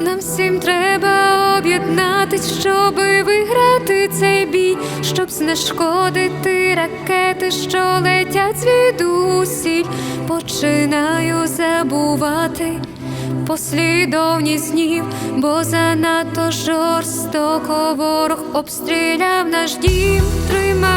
Нам всім треба об'єднатись, щоби виграти цей бій, щоб знешкодити ракети, що летять звідусіль. Починаю забувати послідовність днів, бо занадто жорстоко ворог обстріляв наш дім. Тримайся,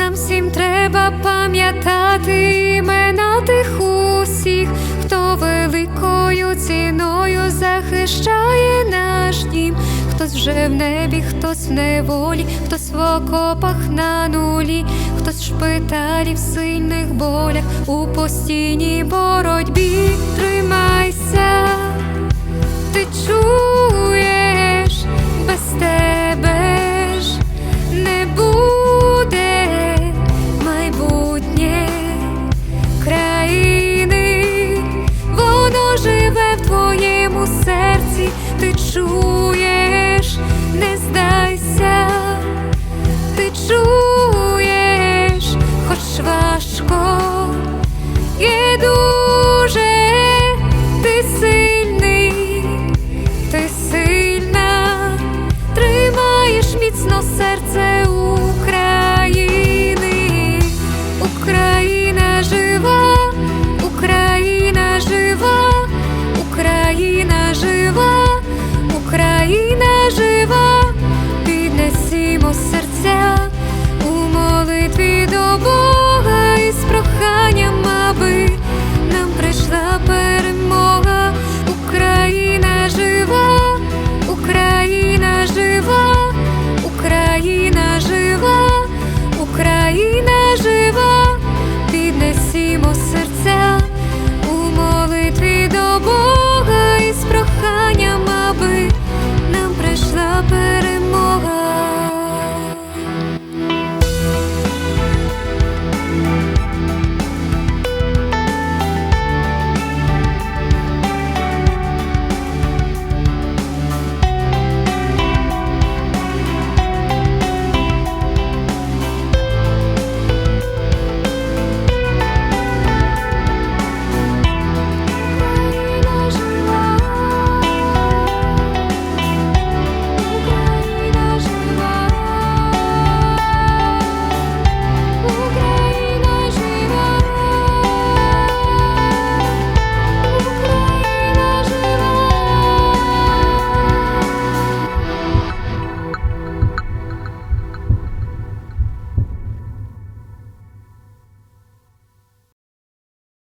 Нам всім треба пам'ятати імена тих усіх, хто великою ціною захищає наш дім. Хтось вже в небі, хтось в неволі, хтось в окопах на нулі, хтось в шпиталі в сильних болях, у постійній боротьбі. Тримайся, ти чуєш ти чуєш.